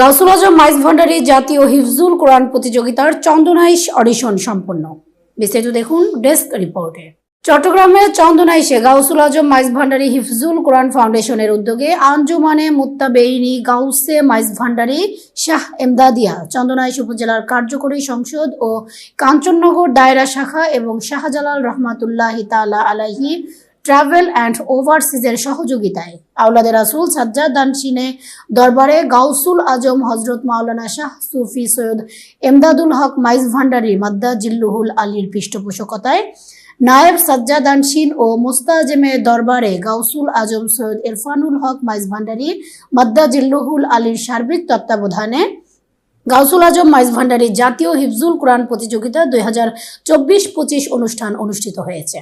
গাউসুল আজম মাইজ ভান্ডারী জাতীয় হিফজুল কোরআন প্রতিযোগিতার চন্দনাইশ অডিশন সম্পন্ন। বিস্তারিত দেখুন ডেস্ক রিপোর্টে। চট্টগ্রামের চন্দনাইশে গাউসুল আজম মাইজ ভান্ডারী হিফজুল কোরআন ফাউন্ডেশনের উদ্যোগে আঞ্জুমানে মুত্তাবেইনি গাউসে মাইজ ভান্ডারী, শাহ এমদাদিয়া, চন্দনাইশ উপজেলার কার্যকরী সংসদ ও কাঞ্চননগর দায়রা শাখা এবং শাহজালাল রহমাতুল্লাহ তালা আলাহি ট্রাভেল অ্যান্ড ওভারসিজের সহযোগিতায়। আউলাদের রাসুল সাজ্জাদ দানসিনে দরবারে গাউসুল আজম হজরত মাওলানা শাহ সুফি সৈয়দ এমদাদুল হক মাইজ ভান্ডারী মাদ্দা জিল্লুহুল আলীর পৃষ্ঠপোষকতায় নায়েব সাজ্জাদ দানসিন ও মোস্তাজেমের দরবারে গাউসুল আজম সৈয়দ ইরফানুল হক মাইজ ভান্ডারী মাদ্দা জিল্লুহুল আলীর সার্বিক তত্ত্বাবধানে গাউসুল আজম মাইজ ভান্ডারী জাতীয় হিফজুল কোরআন প্রতিযোগিতা দুই হাজার চব্বিশ পঁচিশ অনুষ্ঠান অনুষ্ঠিত হয়েছে।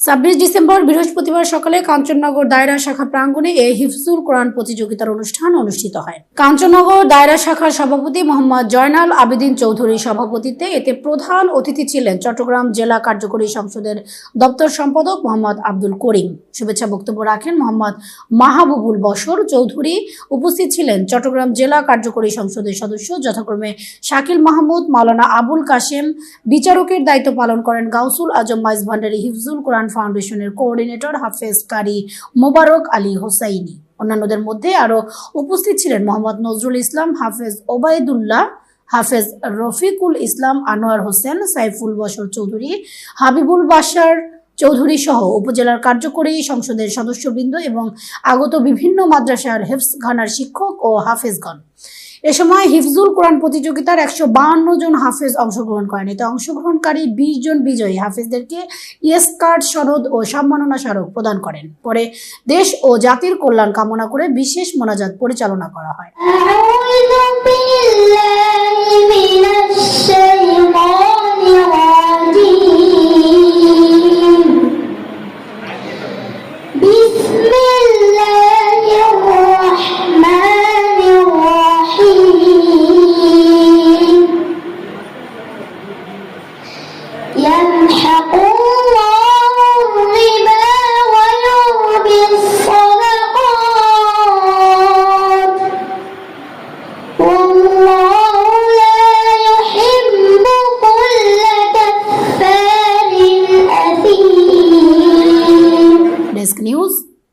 ছাব্বিশ ডিসেম্বর, বৃহস্পতিবার সকালে কাঞ্চননগর দায়রা শাখা প্রাঙ্গণে এই হিফজুল কোরআন প্রতিযোগিতার অনুষ্ঠান অনুষ্ঠিত হয়। কাঞ্চননগর দায়রা শাখার সভাপতি মোহাম্মদ জয়নাল আবেদিন চৌধুরীর সভাপতিত্বে এতে প্রধান অতিথি ছিলেন চট্টগ্রাম জেলা কার্যকরী সংসদের দপ্তর সম্পাদক মোহাম্মদ আব্দুল করিম। শুভেচ্ছা বক্তব্য রাখেন মোহাম্মদ মাহবুবুল বসর চৌধুরী। উপস্থিত ছিলেন চট্টগ্রাম জেলা কার্যকরী সংসদের সদস্য যথাক্রমে শাকিল মাহমুদ, মাওলানা আবুল কাশেম। বিচারকের দায়িত্ব পালন করেন গাউসুল আজম মাইজ ভান্ডারী হিফজুল কোরআন ফাউন্ডেশনের কোঅর্ডিনেটর হাফেজ কারি মোবারক আলী হোসাইনি। অন্যান্যদের মধ্যে আরও উপস্থিত ছিলেন মোহাম্মদ নজরুল ইসলাম, হাফেজ ওবায়দুল্লাহ, হাফেজ রফিকুল ইসলাম, আনোয়ার হোসেন, সাইফুল বশর চৌধুরী, হাবিবুল বাশার চৌধুরী সহ উপজেলার কার্যকরী সংসদের সদস্যবৃন্দ এবং আগত বিভিন্ন মাদ্রাসার হেফসখানার শিক্ষক ও হাফেজগণ। এ সময় হিফজুল কোরআন প্রতিযোগিতার একশো বাহান্ন জন হাফেজ অংশগ্রহণ করেন। এতে অংশগ্রহণকারী বিশ জন বিজয়ী হাফেজদেরকে ইয়েস কার্ড, সনদ ও সম্মাননা স্মারক প্রদান করেন। পরে দেশ ও জাতির কল্যাণ কামনা করে বিশেষ মোনাজাত পরিচালনা করা হয়।